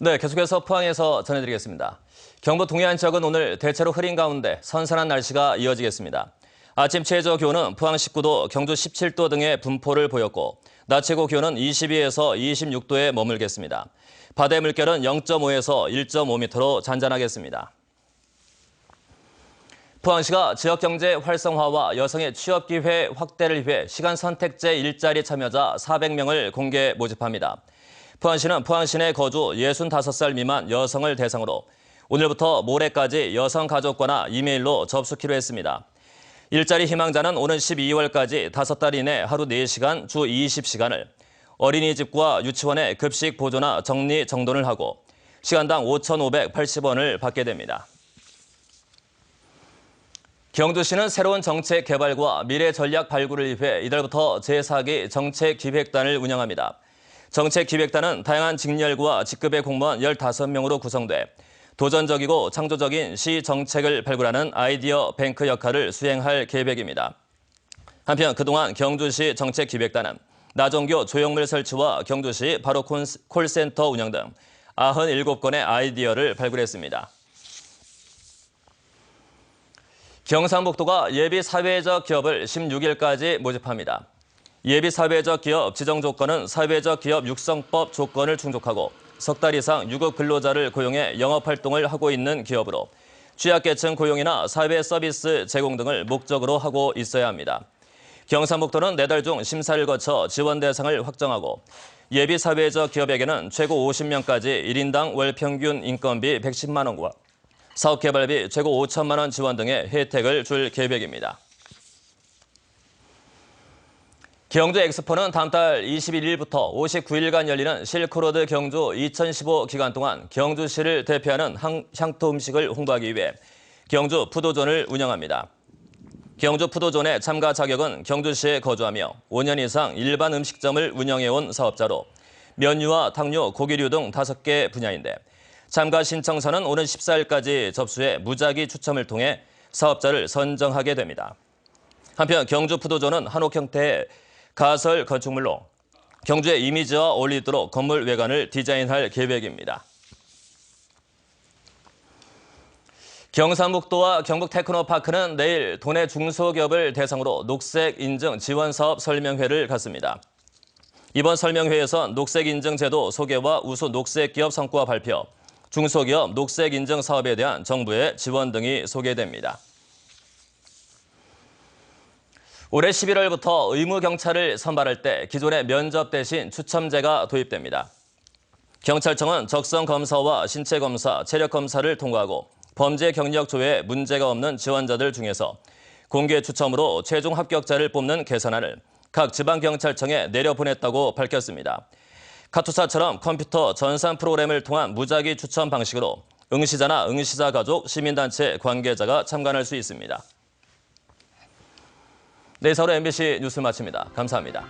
네, 계속해서 포항에서 전해드리겠습니다. 경북 동해안 지역은 오늘 대체로 흐린 가운데 선선한 날씨가 이어지겠습니다. 아침 최저 기온은 포항 19도, 경주 17도 등의 분포를 보였고 낮 최고 기온은 22에서 26도에 머물겠습니다. 바다의 물결은 0.5에서 1.5m로 잔잔하겠습니다. 포항시가 지역경제 활성화와 여성의 취업 기회 확대를 위해 시간 선택제 일자리 참여자 400명을 공개 모집합니다. 포항시는 포항시 내 거주 65살 미만 여성을 대상으로 오늘부터 모레까지 여성가족과나 이메일로 접수키로 했습니다. 일자리 희망자는 오는 12월까지 5달 이내 하루 4시간 주 20시간을 어린이집과 유치원에 급식 보조나 정리 정돈을 하고 시간당 5,580원을 받게 됩니다. 경주시는 새로운 정책 개발과 미래 전략 발굴을 위해 이달부터 제4기 정책 기획단을 운영합니다. 정책기획단은 다양한 직렬과 직급의 공무원 15명으로 구성돼 도전적이고 창조적인 시 정책을 발굴하는 아이디어 뱅크 역할을 수행할 계획입니다. 한편 그동안 경주시 정책기획단은 나종교 조형물 설치와 경주시 바로 콜센터 운영 등 97건의 아이디어를 발굴했습니다. 경상북도가 예비 사회적 기업을 16일까지 모집합니다. 예비 사회적 기업 지정 조건은 사회적 기업 육성법 조건을 충족하고 석 달 이상 유급 근로자를 고용해 영업 활동을 하고 있는 기업으로 취약계층 고용이나 사회 서비스 제공 등을 목적으로 하고 있어야 합니다. 경상북도는 네달 중 심사를 거쳐 지원 대상을 확정하고 예비 사회적 기업에게는 최고 50명까지 1인당 월 평균 인건비 110만 원과 사업 개발비 최고 5천만 원 지원 등의 혜택을 줄 계획입니다. 경주 엑스포는 다음 달 21일부터 59일간 열리는 실크로드 경주 2015 기간 동안 경주시를 대표하는 향토 음식을 홍보하기 위해 경주 푸도존을 운영합니다. 경주 푸도존의 참가 자격은 경주시에 거주하며 5년 이상 일반 음식점을 운영해온 사업자로 면류와 당뇨, 고기류 등 5개 분야인데 참가 신청서는 오는 14일까지 접수해 무작위 추첨을 통해 사업자를 선정하게 됩니다. 한편 경주 푸도존은 한옥 형태의 가설 건축물로 경주의 이미지와 어울리도록 건물 외관을 디자인할 계획입니다. 경상북도와 경북 테크노파크는 내일 도내 중소기업을 대상으로 녹색 인증 지원 사업 설명회를 갖습니다. 이번 설명회에서 녹색 인증 제도 소개와 우수 녹색 기업 성과 발표, 중소기업 녹색 인증 사업에 대한 정부의 지원 등이 소개됩니다. 올해 11월부터 의무 경찰을 선발할 때 기존의 면접 대신 추첨제가 도입됩니다. 경찰청은 적성 검사와 신체 검사, 체력 검사를 통과하고 범죄 경력 조회에 문제가 없는 지원자들 중에서 공개 추첨으로 최종 합격자를 뽑는 계산안을 각 지방경찰청에 내려보냈다고 밝혔습니다. 카투사처럼 컴퓨터 전산 프로그램을 통한 무작위 추첨 방식으로 응시자나 응시자 가족, 시민단체 관계자가 참관할 수 있습니다. 네, 서울 MBC 뉴스 마칩니다. 감사합니다.